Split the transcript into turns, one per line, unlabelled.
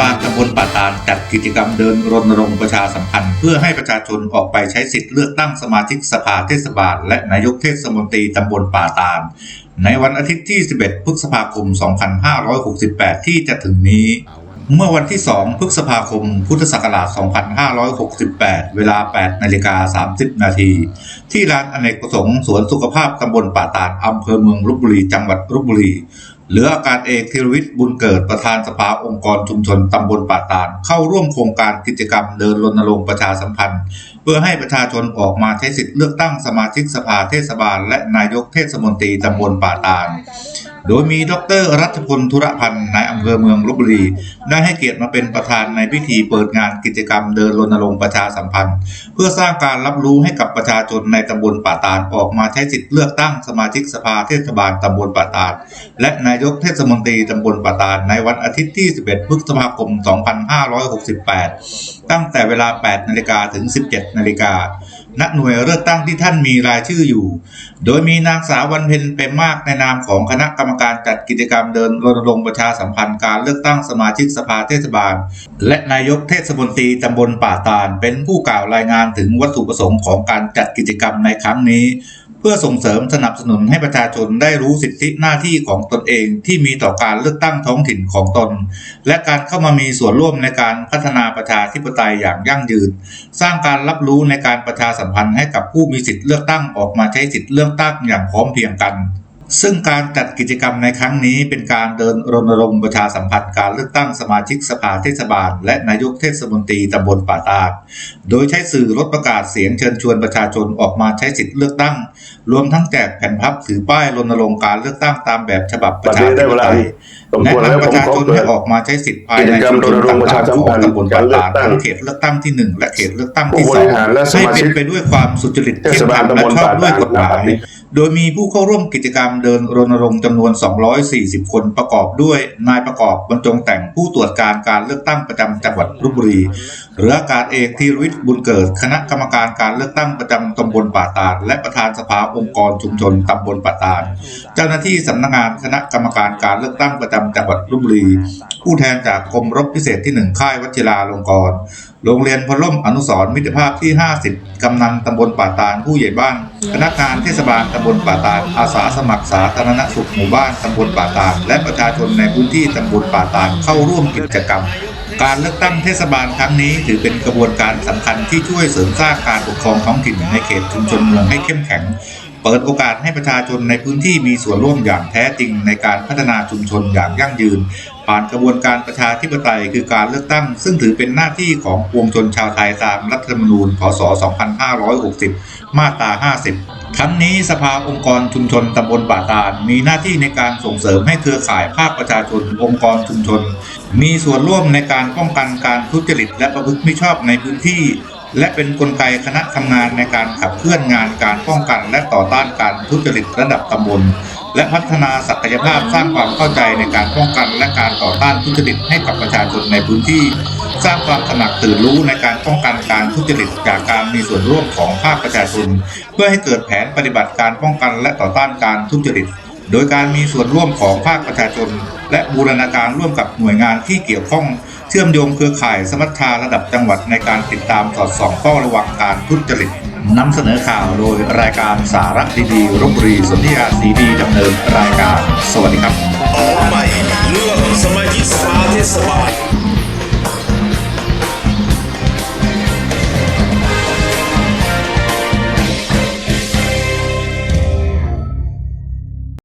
บาลตำบลป่าตาลจัดกิจกรรมเดินรณรงค์ประชาสัมพันธ์ เพื่อให้ประชาชนออกไปใช้สิทธิ์เลือกตั้งสมาชิกสภาเทศบาล และนายกเทศมนตรีตำบลป่าตาล ในวันอาทิตย์ที่ 11 พฤษภาคม 2568 ที่จะถึงนี้ เมื่อวันที่ 2 พฤษภาคม พุทธศักราช 2568 เวลา 8 นาฬิกา 30 นาที ที่ร้านอเนกประสงค์สวนสุขภาพตำบลป่าตาดอำเภอเมืองลบบุรี จังหวัดลบบุรี เหลืออากาศเอกธีรวิทย์บุญเกิดประธานสภาองค์กรชุมชนตำบลป่าตาล เข้าร่วมโครงการกิจกรรมเดินรณรงค์ประชาสัมพันธ์ เพื่อให้ประชาชนออกมาใช้สิทธิ์เลือกตั้งสมาชิกสภาเทศบาล และนายกเทศมนตรีตำบลป่าตาล โดยมีดรรัฐพลธุรพันธ์นายอำเภอเมืองลบบุรี ได้ให้เกียรติมาเป็นประธานในพิธีเปิดงานกิจกรรมเดินรณรงค์ประชาสัมพันธ์ เพื่อสร้างการรับรู้ให้กับประชาชนในตำบลป่าตาดออกมาใช้สิทธิ์เลือกตั้งสมาชิกสภาเทศบาลตำบลป่าตาดและนายกเทศมนตรีตำบลป่าตาดในวันอาทิตย์ที่ 11 พฤษภาคม 2568 ตั้งแต่เวลา 8 นาฬิกาถึง 17 นาฬิกา ณหน่วยเลือกตั้งที่ท่านมีรายชื่ออยู่ โดยมีนางสาววันเพ็ญเป็นมากในนามของคณะกรรมการจัดกิจกรรมเดินรณรงค์ประชาสัมพันธ์การเลือกตั้งสมาชิกสภาเทศบาล และนายกเทศมนตรีตำบลป่าตาล เป็นผู้กล่าวรายงานถึงวัตถุประสงค์ของการจัดกิจกรรมในครั้งนี้ เพื่อส่งเสริมสนับสนุนให้ประชาชนได้รู้สิทธิหน้าที่ของตนเองที่มีต่อการเลือกตั้งท้องถิ่นของตน และการเข้ามามีส่วนร่วมในการพัฒนาประชาธิปไตยอย่างยั่งยืน สร้างการรับรู้ในการประชาสัมพันธ์ให้กับผู้มีสิทธิเลือกตั้งออกมาใช้สิทธิเลือกตั้งอย่างพร้อมเพรียงกัน ซึ่งการจัดกิจกรรมในครั้งนี้เป็นการเดินรณรงค์ประชาสัมพันธ์การเลือกตั้งสมาชิกสภาเทศบาล และนายกเทศมนตรีตำบลป่าตาด โดยใช้สื่อรถประกาศเสียงเชิญชวนประชาชนออกมาใช้สิทธิเลือกตั้ง รวมทั้งแจกแผ่นพับถือป้ายรณรงค์การเลือกตั้งตามแบบฉบับประชาธิปไตย
สม
แนะ
ควรแล้ว
นำป
ผ
ระ
ม
ชา
ขอ
ชน
เปิ
ให้
ด
ออกมาใช้สิทธิ์ภายในชุมชนต่างๆของตำบลป่าตาดทั้งเขตเลือกตั้งที่หนึ่งและเขตเลือกตั้งที่สอง
ผู้บริหารและส
ให้
มาชิ
เป็
ก
นไปด้วยความสุจริต
เท
เที่ย
ศ
ง
บา
ธร
ล
รมและ
ตำบล
ชอบ
ป่า
ด้วย
ตาด
กฎหมาย
นะครับ
โดยมีผู้เข้าร่วมกิจกรรมเดินรณรงค์จำนวน 240 คนประกอบด้วย นายประกอบบรรจงแต่งผู้ตรวจการการเลือกตั้งประจำจังหวัดลบบุรีเรืออากาศเอกธีรวิทย์บุญเกิด คณะกรรมการการเลือกตั้งประจำตำบลป่าตาดและประธานสภาองค์กรชุมชนตำบลป่าตาดเจ้าหน้าที่สำนักงานคณะกรรมการการเลือกตั้งประจำจังหวัดลบบุรีผู้แทนจากกรมรบพิเศษที่1ค่ายวชิราลงกรณ์โรงเรียนพลล่มอนุสรณ์มิตรภาพที่ 50 กำนันตำบลป่าตาลผู้ใหญ่บ้านพนักงานเทศบาลตำบลป่าตาลอาสาสมัครสาธารณสุขหมู่บ้านตำบลป่าตาลและประชาชนในพื้นที่ตำบลป่าตาลเข้าร่วมกิจกรรม การเลือกตั้งเทศบาลครั้งนี้ถือเป็นกระบวนการสำคัญที่ช่วยเสริมสร้างการปกครองท้องถิ่นในเขตชุมชนเมืองให้เข้มแข็ง เปิดโอกาสให้ประชาชนในพื้นที่มีส่วนร่วมอย่างแท้จริงในการพัฒนาชุมชนอย่างยั่งยืน ผ่านกระบวนการประชาธิปไตยคือการเลือกตั้ง ซึ่งถือเป็นหน้าที่ของปวงชนชาวไทยตามรัฐธรรมนูญ พศ 2560 มาตรา 50ทั้งนี้สภาองค์กรชุมชนตำบลป่าตาลมีหน้าที่ในการส่งเสริมให้เครือข่ายภาคประชาชน องค์กรชุมชน มีส่วนร่วมในการป้องกันการทุจริตและประพฤติมิชอบในพื้นที่ และเป็นนกลไกคณะทำงานในการขับเคลื่อนงานการป้องกันและต่อต้านการทุจริตระดับตำบล และพัฒนาศักยภาพสร้างความเข้าใจในการป้องกันและการต่อต้านทุจริตให้กับประชาชนในพื้นที่ สร้างความตระหนักตื่นรู้ในการป้องกันการทุจริตจากการมีส่วนร่วมของภาคประชาชน เพื่อให้เกิดแผนปฏิบัติการป้องกันและต่อต้านการทุจริต โดยการมีส่วนร่วมของภาคประชาชน และบูรณาการร่วมกับหน่วยงานที่เกี่ยวข้อง เชื่อมโยงเครือข่ายสมัชชาระดับจังหวัดในการติดตามสอดส่องเฝ้าระวังการทุจริตนำเสนอข่าวโดยรายการสาระดีๆรบุรีสนธิยาสีดีดำเนินรายการ สวัสดีครับ
ออกใหม่เลือกสมาชิกสภาเทศบาล